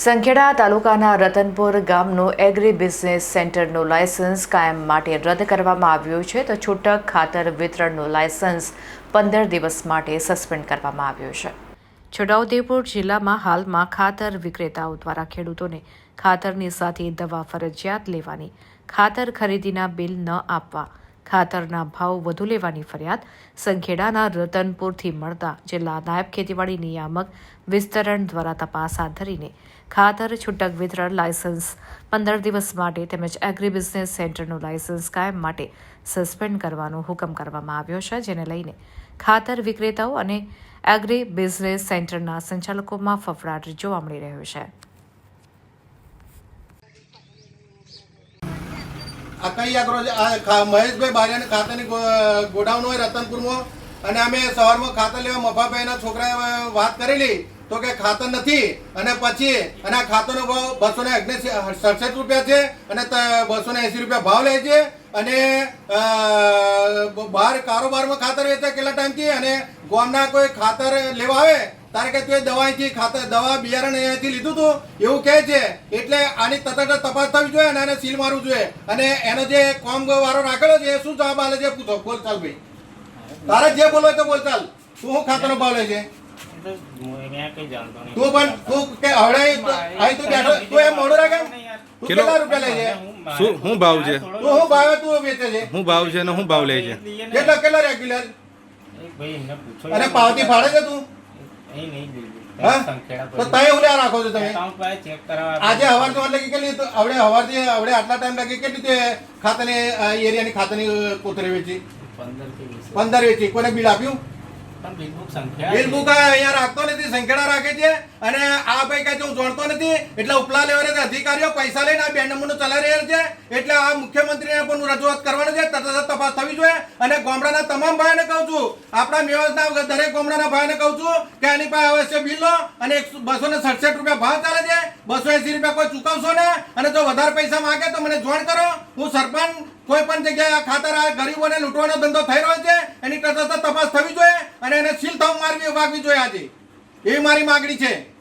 સંખેડા તાલુકાના રતનપુર ગામનું agri business સેન્ટરનું લાયસન્સ કાયમ માટે રદ કરવામાં આવ્યું છે તો છૂટક ખાતર વિતરણનું લાયસન્સ પંદર દિવસ માટે સસ્પેન્ડ કરવામાં આવ્યું છે. છોટાઉદેપુર જિલ્લામાં હાલમાં ખાતર વિક્રેતાઓ દ્વારા ખેડૂતોને ખાતરની સાથે દવા ફરજિયાત લેવાની, ખાતર ખરીદીના બિલ ન આપવા ખાતરના ભાવ વધુ લેવાની ફરિયાદ સંખેડાના રતનપુરથી મળતા જિલ્લા નાયબ ખેતીવાડી નિયામક વિસ્તરણ દ્વારા તપાસ હાથ ધરીને ખાતર, છૂટક વિતરણ લાયસન્સ પંદર દિવસ માટે તેમજ એગ્રી બિઝનેસ સેન્ટરનું લાયસન્સ કાયમ માટે સસ્પેન્ડ કરવાનો હુકમ કરવામાં આવ્યો છે, જેને લઈને ખાતર વિક્રેતાઓ અને એગ્રી બિઝનેસ સેન્ટરના સંચાલકોમાં ફફડાટ જોવા મળી રહ્યો છે. આ કઈ આગળ આ મહેશભાઈ બારિયાની ખાતરની ગોડાઉન હોય રતનપુરમાં, અને અમે સવારમાં ખાતર લેવા મફાભાઈના છોકરાએ વાત કરેલી તો કે ખાતર નથી, અને પછી અને આ ખાતરનો ભાવ બસો ને સડસઠ રૂપિયા છે, અને બસો ને એંસી રૂપિયા ભાવ લે છે, અને બહાર કારોબારમાં ખાતર વેચે, કેટલા ટાઈમથી? અને ગામના કોઈ ખાતર લેવા આવે તારે કે તું એ દવાથી ખાતર દવા બિયારણ અહીંયાથી લીધું હતું એવું કહે છે. એટલે આની તથા જ તપાસ થવી જોઈએ અને એને સીલ મારવું જોઈએ. અને એનો જે કોમ વાળો રાખેલો છે એ શું જવાબ આલે છે? પૂછો. બોલ ચાલ ભાઈ. તારે જે બોલવો તો બોલ ચાલ. તું શું ખાતરનો ભાવ લે છે? તો મેં કઈ જાણતો નહીં તું પણ તું કે હવડે અહીં તું બેઠો. તું એમ મોડું રાખે? તું કેટલા રૂપિયા લે છે? શું શું ભાવ છે? તું શું ભાવે તું વેચે છે? હું ભાવ છે અને શું ભાવ લે છે? કેટલા કેટલા રેગ્યુલર ભાઈ અને પાવતી ફાડે છે તું? રાખો છો તમે? આજે હવાર તો લગી કેટલી આવડે હવારથી આટલા ટાઈમ લગી કેટલી ખાતાની એરિયાની ખાતાની કોથળી વેચી? પંદર વેચી. કોને બિલ આપ્યું? બિલ બુક અહીંયા રાખતો નથી સંખેડા રાખે છે. અને આ ભાઈ કહે હું જાણતો નથી એટલે ઉપલા લેવલે અધિકારીઓ પૈસા લઈને આ બે નંબરનું ચલાવી રહ્યા છે. એટલે આ મુખ્યમંત્રીને પણ રજૂઆત કરવાની છે જ તપાસ થવી જોઈએ. અને ગામડાના તમામ ભાઈને કહું છું આપણા મેવાસના દરેક ગામડાના ભાઈને કહું છું કે આની પાસે અવશ્ય બિલ લો અને બસો ને સડસઠ રૂપિયા ભાવ ચાલે છે. બસો એસી રૂપિયા કોઈ ચૂકવશો ને અને જો વધારે પૈસા માંગે તો મને જોણ કરો. હું સરપંચ, કોઈ પણ જગ્યાએ ખાતર આ ગરીબોને લૂંટવાનો ધંધો થઈ રહ્યો છે, એની તટસ્થ તપાસ થવી જોઈએ અને એને સીલ થવું મારવી વાગવી જોઈએ આજે. એવી મારી માગણી છે.